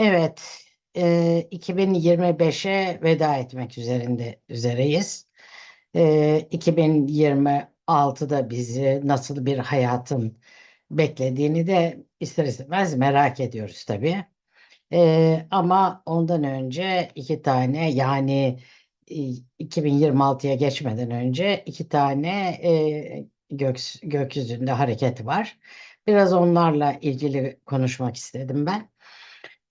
Evet, e, 2025'e veda etmek üzerinde üzereyiz. E, 2026'da bizi nasıl bir hayatın beklediğini de ister istemez merak ediyoruz tabii. E, ama ondan önce iki tane yani e, 2026'ya geçmeden önce iki tane e, gök, gökyüzünde hareket var. Biraz onlarla ilgili konuşmak istedim ben.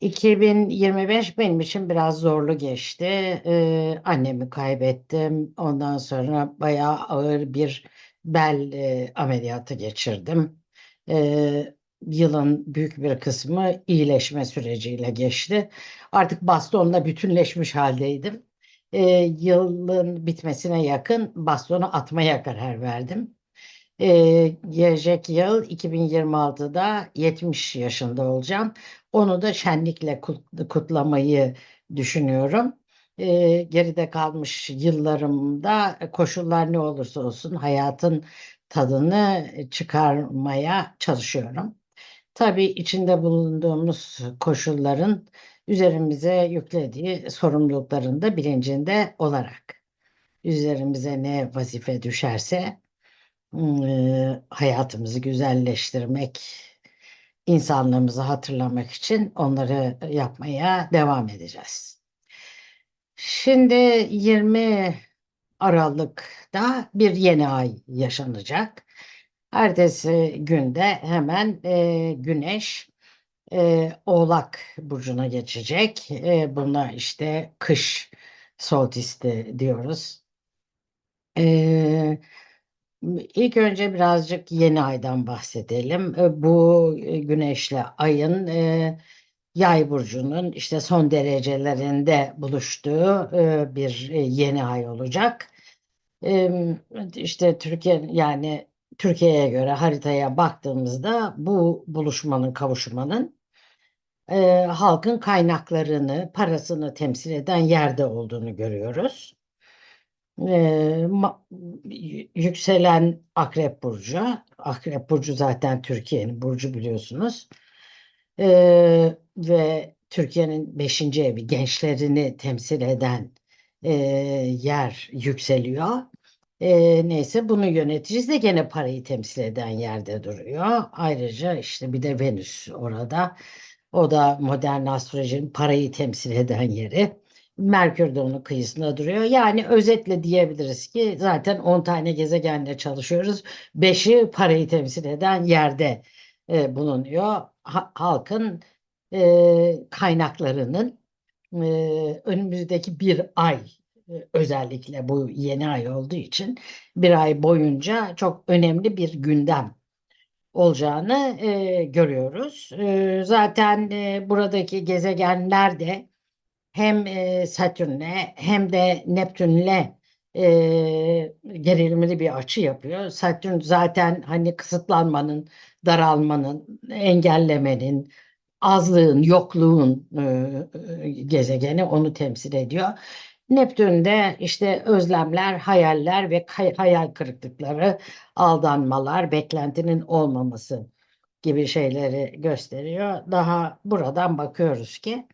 2025 benim için biraz zorlu geçti. Ee, annemi kaybettim. Ondan sonra bayağı ağır bir bel e, ameliyatı geçirdim. Ee, yılın büyük bir kısmı iyileşme süreciyle geçti. Artık bastonla bütünleşmiş haldeydim. Ee, yılın bitmesine yakın bastonu atmaya karar verdim. Ee, gelecek yıl 2026'da 70 yaşında olacağım. Onu da şenlikle kut- kutlamayı düşünüyorum. Ee, geride kalmış yıllarımda koşullar ne olursa olsun hayatın tadını çıkarmaya çalışıyorum. Tabii içinde bulunduğumuz koşulların üzerimize yüklediği sorumlulukların da bilincinde olarak üzerimize ne vazife düşerse eee, hayatımızı güzelleştirmek, insanlığımızı hatırlamak için onları yapmaya devam edeceğiz. Şimdi 20 Aralık'ta bir yeni ay yaşanacak. Ertesi günde hemen eee, Güneş eee, Oğlak burcuna geçecek. Eee, buna işte kış solstisi diyoruz. Eee İlk önce birazcık yeni aydan bahsedelim. Bu e, güneşle ayın e, yay burcunun işte son derecelerinde buluştuğu e, bir yeni ay olacak. İşte Türkiye yani Türkiye'ye göre haritaya baktığımızda bu buluşmanın kavuşmanın halkın kaynaklarını, parasını temsil eden yerde olduğunu görüyoruz. Ee, ma- yükselen Akrep Burcu. Akrep Burcu zaten Türkiye'nin burcu biliyorsunuz. Ee, ve Türkiye'nin beşinci evi gençlerini temsil eden e, yer yükseliyor. Ee, neyse bunu yöneticisi de gene parayı temsil eden yerde duruyor. Ayrıca işte bir de Venüs orada. O da modern astrolojinin parayı temsil eden yeri. Merkür de onun kıyısında duruyor. Yani özetle diyebiliriz ki zaten 10 tane gezegenle çalışıyoruz. 5'i parayı temsil eden yerde e, bulunuyor. Ha- halkın e, kaynaklarının e, önümüzdeki bir ay e, özellikle bu yeni ay olduğu için bir ay boyunca çok önemli bir gündem olacağını e, görüyoruz. E, zaten e, buradaki gezegenler de hem e, Satürn'le hem de Neptün'le e, gerilimli bir açı yapıyor. Satürn zaten hani kısıtlanmanın, daralmanın, engellemenin, azlığın, yokluğun e, e, gezegeni onu temsil ediyor. Neptün de işte özlemler, hayaller ve hayal kırıklıkları, aldanmalar, beklentinin olmaması gibi şeyleri gösteriyor. Daha buradan bakıyoruz ki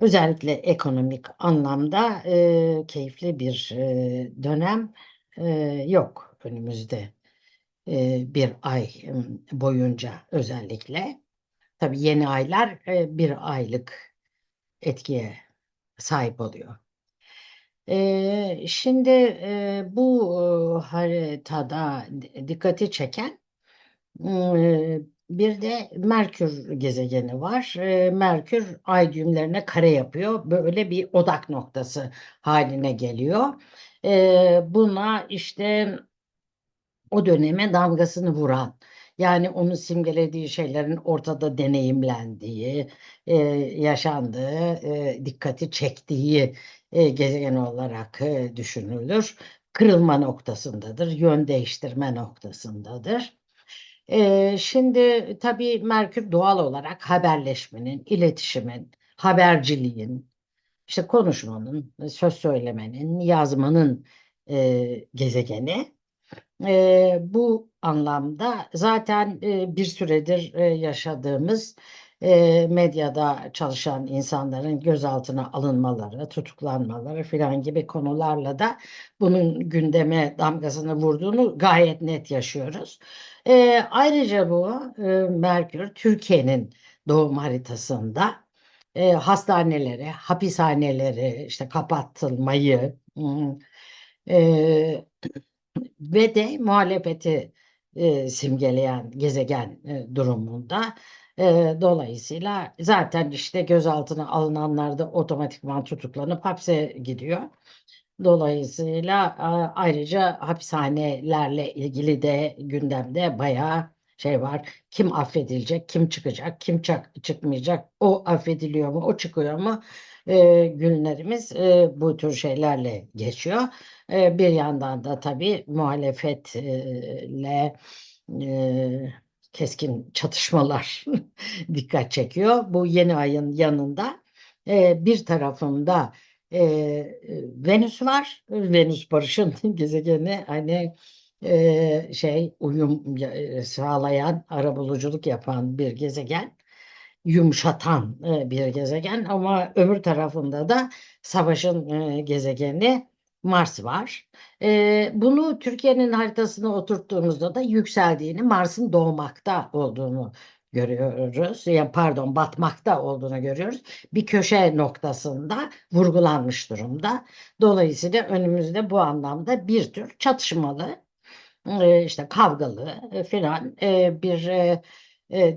özellikle ekonomik anlamda e, keyifli bir e, dönem e, yok önümüzde e, bir ay boyunca özellikle. Tabii yeni aylar e, bir aylık etkiye sahip oluyor. E, şimdi e, bu e, haritada di- dikkati çeken Bir de Merkür gezegeni var. Ee, Merkür ay düğümlerine kare yapıyor. Böyle bir odak noktası haline geliyor. Ee, Buna işte o döneme damgasını vuran, yani onun simgelediği şeylerin ortada deneyimlendiği, e, yaşandığı, e, dikkati çektiği e, gezegen olarak düşünülür. Kırılma noktasındadır, yön değiştirme noktasındadır. Şimdi tabii Merkür doğal olarak haberleşmenin, iletişimin, haberciliğin, işte konuşmanın, söz söylemenin, yazmanın e, gezegeni. E, bu anlamda zaten e, bir süredir e, yaşadığımız e, medyada çalışan insanların gözaltına alınmaları, tutuklanmaları filan gibi konularla da bunun gündeme damgasını vurduğunu gayet net yaşıyoruz. E, ayrıca bu e, Merkür Türkiye'nin doğum haritasında e, hastaneleri, hapishaneleri işte kapatılmayı hmm, e, ve de muhalefeti e, simgeleyen gezegen e, durumunda. E, dolayısıyla zaten işte gözaltına alınanlar da otomatikman tutuklanıp hapse gidiyor. Dolayısıyla a- ayrıca hapishanelerle ilgili de gündemde bayağı şey var. Kim affedilecek, kim çıkacak, kim çak- çıkmayacak, o affediliyor mu, o çıkıyor mu? E, günlerimiz e, bu tür şeylerle geçiyor. E, bir yandan da tabii muhalefetle e, keskin çatışmalar dikkat çekiyor. Bu yeni ayın yanında e, bir tarafında e, Venüs var. Venüs barışın gezegeni hani e, şey uyum e, sağlayan, arabuluculuk yapan bir gezegen, yumuşatan e, bir gezegen ama öbür tarafında da savaşın e, gezegeni Mars var. Bunu Türkiye'nin haritasına oturttuğumuzda da yükseldiğini, Mars'ın doğmakta olduğunu görüyoruz. Ya pardon, batmakta olduğunu görüyoruz. Bir köşe noktasında vurgulanmış durumda. Dolayısıyla önümüzde bu anlamda bir tür çatışmalı, e, işte kavgalı e, filan e, bir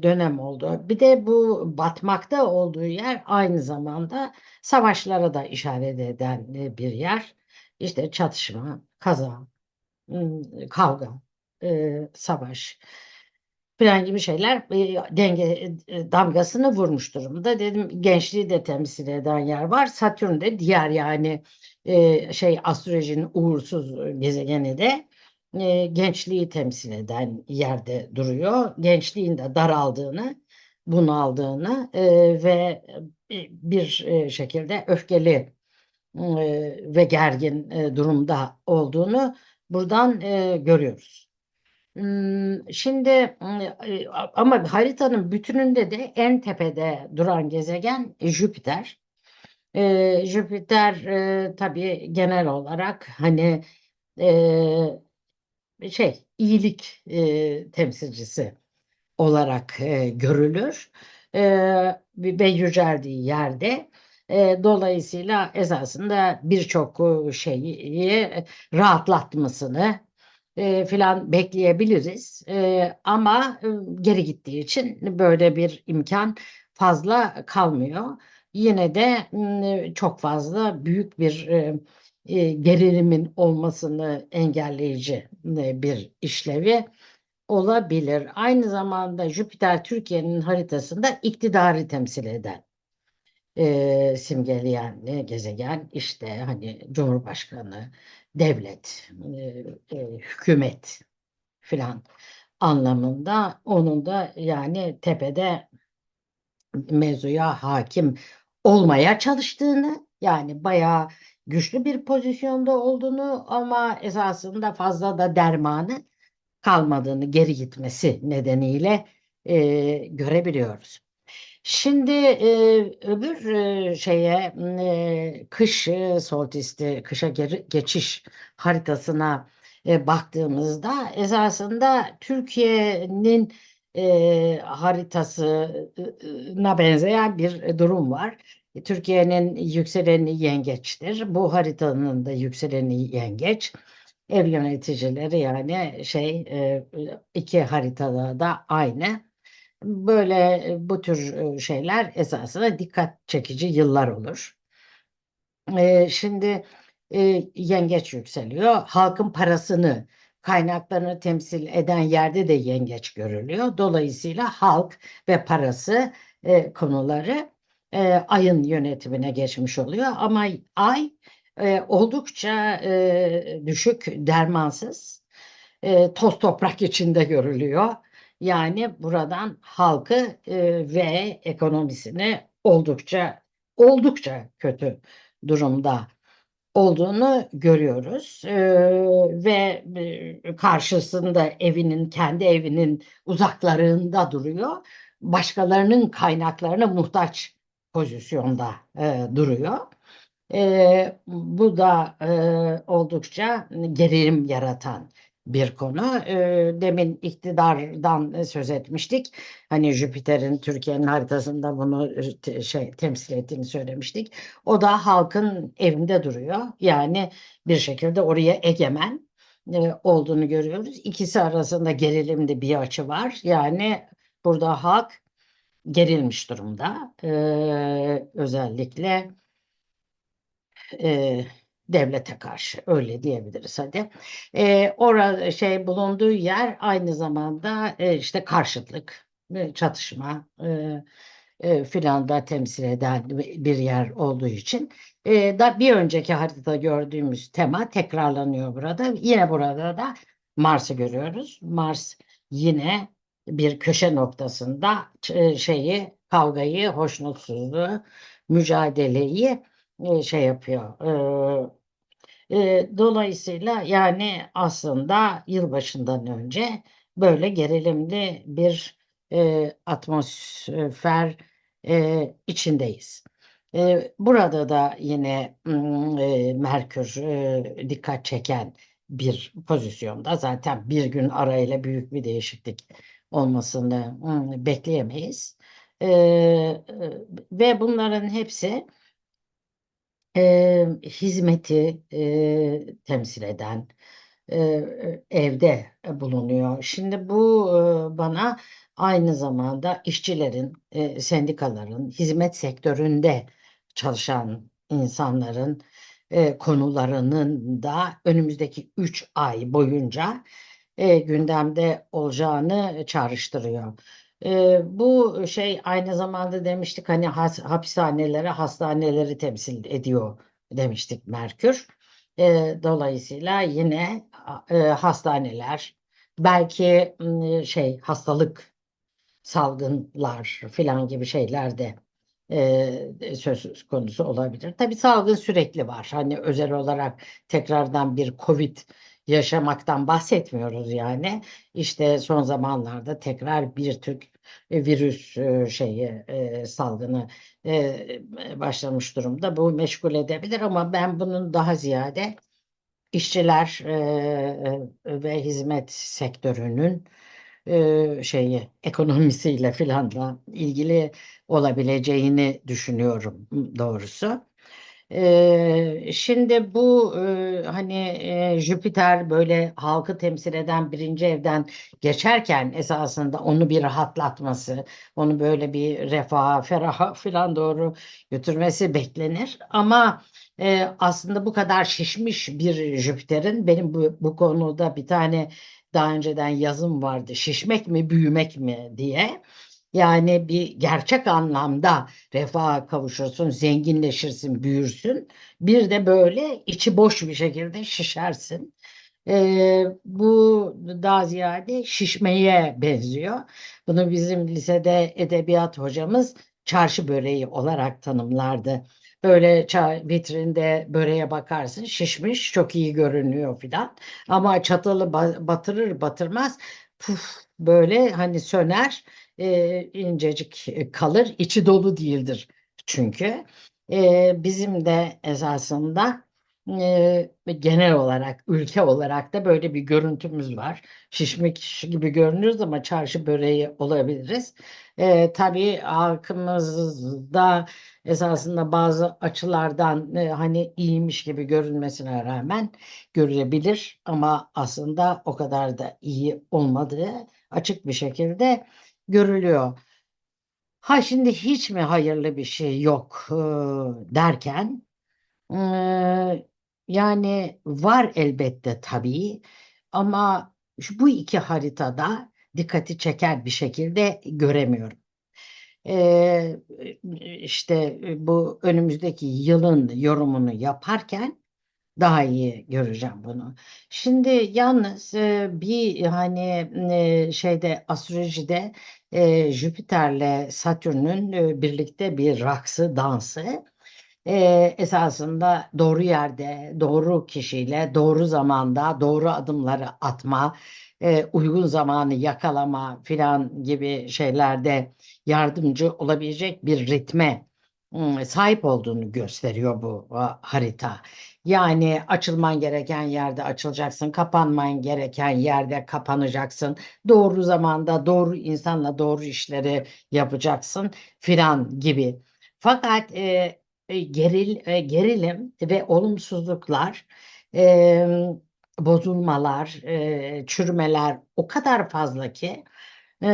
dönem oldu. Bir de bu batmakta olduğu yer aynı zamanda savaşlara da işaret eden bir yer. İşte çatışma, kaza, m, kavga, savaş filan gibi şeyler e, denge e, damgasını vurmuş durumda. Dedim gençliği de temsil eden yer var. Satürn de diğer yani e, şey astrolojinin uğursuz gezegeni de e, gençliği temsil eden yerde duruyor. Gençliğin de daraldığını, bunaldığını e, ve e, bir e, şekilde öfkeli e, ve gergin e, durumda olduğunu buradan e, görüyoruz. Şimdi e, ama haritanın bütününde de en tepede duran gezegen Jüpiter. Jüpiter e, tabii genel olarak hani şey iyilik temsilcisi olarak görülür e, ve yüceldiği yerde. E, dolayısıyla esasında birçok şeyi rahatlatmasını e, filan bekleyebiliriz. E, ama e, geri gittiği için böyle bir imkan fazla kalmıyor. Yine de m, çok fazla büyük bir e, e, gerilimin olmasını engelleyici e, bir işlevi olabilir. Aynı zamanda Jüpiter Türkiye'nin haritasında iktidarı temsil eden e, simgeleyen e, gezegen işte hani Cumhurbaşkanı, devlet, e, e, hükümet filan anlamında onun da yani tepede mevzuya hakim olmaya çalıştığını yani bayağı güçlü bir pozisyonda olduğunu ama esasında fazla da dermanı kalmadığını geri gitmesi nedeniyle e, görebiliyoruz. Şimdi e, öbür e, şeye e, kış e, solstisti, kışa geri- geçiş haritasına e, baktığımızda esasında Türkiye'nin e, haritasına benzeyen bir durum var. Türkiye'nin yükseleni yengeçtir. Bu haritanın da yükseleni yengeç. Ev yöneticileri yani şey e, iki haritada da aynı. Böyle bu tür şeyler esasında dikkat çekici yıllar olur. Şimdi yengeç yükseliyor. Halkın parasını, kaynaklarını temsil eden yerde de yengeç görülüyor. Dolayısıyla halk ve parası konuları ayın yönetimine geçmiş oluyor. Ama ay oldukça düşük, dermansız, toz toprak içinde görülüyor. Yani buradan halkı e, ve ekonomisini oldukça oldukça kötü durumda olduğunu görüyoruz. E, ve e, karşısında evinin kendi evinin uzaklarında duruyor. başkalarının kaynaklarına muhtaç pozisyonda duruyor. Bu da oldukça gerilim yaratan bir konu. E, demin iktidardan söz etmiştik. Hani Jüpiter'in Türkiye'nin haritasında bunu te- şey temsil ettiğini söylemiştik. O da halkın evinde duruyor. Yani bir şekilde oraya egemen e, olduğunu görüyoruz. İkisi arasında gerilimli bir açı var. Yani burada halk gerilmiş durumda. E, özellikle e, devlete karşı öyle diyebiliriz hadi. E, orada şey bulunduğu yer aynı zamanda e, işte karşıtlık, e, çatışma e, e, filan da temsil eden bir yer olduğu için e, da bir önceki haritada gördüğümüz tema tekrarlanıyor burada. Yine burada da Mars'ı görüyoruz. Mars yine bir köşe noktasında e, şeyi kavgayı, hoşnutsuzluğu, mücadeleyi e, şey yapıyor. E, e, dolayısıyla yani aslında yılbaşından önce böyle gerilimli bir e, atmosfer e, içindeyiz. E, burada da yine e, Merkür e, dikkat çeken bir pozisyonda. Zaten bir gün arayla büyük bir değişiklik olmasını bekleyemeyiz. E, e, ve bunların hepsi e, hizmeti e, temsil eden e, evde bulunuyor. Şimdi bu e, bana aynı zamanda işçilerin, e, sendikaların, hizmet sektöründe çalışan insanların e, konularının da önümüzdeki 3 ay boyunca e, gündemde olacağını çağrıştırıyor. E, bu şey aynı zamanda demiştik hani has, hapishanelere, hastaneleri temsil ediyor demiştik Merkür. E, dolayısıyla yine e, hastaneler, belki m, şey hastalık, salgınlar filan gibi şeyler de e, söz konusu olabilir. Tabii salgın sürekli var. Hani özel olarak tekrardan bir Covid yaşamaktan bahsetmiyoruz yani. İşte son zamanlarda tekrar bir tür e, virüs e, şeyi e, salgını başlamış durumda. Bu meşgul edebilir ama ben bunun daha ziyade işçiler ve hizmet sektörünün şeyi ekonomisiyle filan da ilgili olabileceğini düşünüyorum doğrusu. Şimdi bu hani e, Jüpiter böyle halkı temsil eden birinci evden geçerken esasında onu bir rahatlatması, onu böyle bir refaha, feraha filan doğru götürmesi beklenir. Ama aslında bu kadar şişmiş bir Jüpiter'in benim bu, bu konuda bir tane daha önceden yazım vardı. Şişmek mi, büyümek mi diye. Yani bir gerçek anlamda refaha kavuşursun, zenginleşirsin, büyürsün. Bir de böyle içi boş bir şekilde şişersin. Ee, bu daha ziyade şişmeye benziyor. Bunu bizim lisede edebiyat hocamız çarşı böreği olarak tanımlardı. Böyle vitrinde böreğe bakarsın şişmiş çok iyi görünüyor filan. Ama çatalı ba- batırır batırmaz puf böyle hani söner e, incecik kalır içi dolu değildir çünkü. E, bizim de esasında e, genel olarak ülke olarak da böyle bir görüntümüz var. Şişmek gibi görünüyoruz ama çarşı böreği olabiliriz. E, tabii halkımızda esasında bazı açılardan e, hani iyiymiş gibi görünmesine rağmen görülebilir ama aslında o kadar da iyi olmadığı açık bir şekilde görülüyor. Ha şimdi hiç mi hayırlı bir şey yok e, derken e, yani var elbette tabii ama şu- bu iki haritada dikkati çeker bir şekilde göremiyorum. E, işte bu önümüzdeki yılın yorumunu yaparken daha iyi göreceğim bunu. Şimdi yalnız e, bir hani e, şeyde astrolojide e, Jüpiter'le Satürn'ün birlikte bir raksı, dansı e, esasında doğru yerde, doğru kişiyle, doğru zamanda, doğru adımları atma, e, uygun zamanı yakalama filan gibi şeylerde yardımcı olabilecek bir ritme sahip olduğunu gösteriyor bu harita. Yani açılman gereken yerde açılacaksın, kapanman gereken yerde kapanacaksın. Doğru zamanda doğru insanla doğru işleri yapacaksın filan gibi. Fakat e, e, geril, e, gerilim ve olumsuzluklar, e, bozulmalar, e, çürümeler o kadar fazla ki e,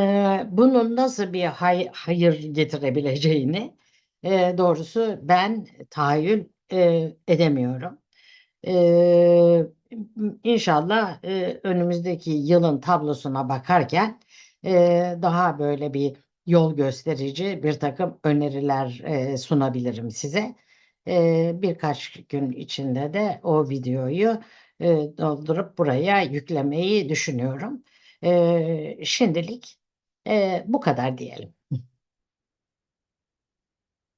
bunun nasıl bir hay- hayır getirebileceğini e, doğrusu ben tahayyül e, edemiyorum. E, inşallah e, önümüzdeki yılın tablosuna bakarken e, daha böyle bir yol gösterici bir takım öneriler e, sunabilirim size. E, birkaç gün içinde de o videoyu e, doldurup buraya yüklemeyi düşünüyorum. E, şimdilik e, bu kadar diyelim.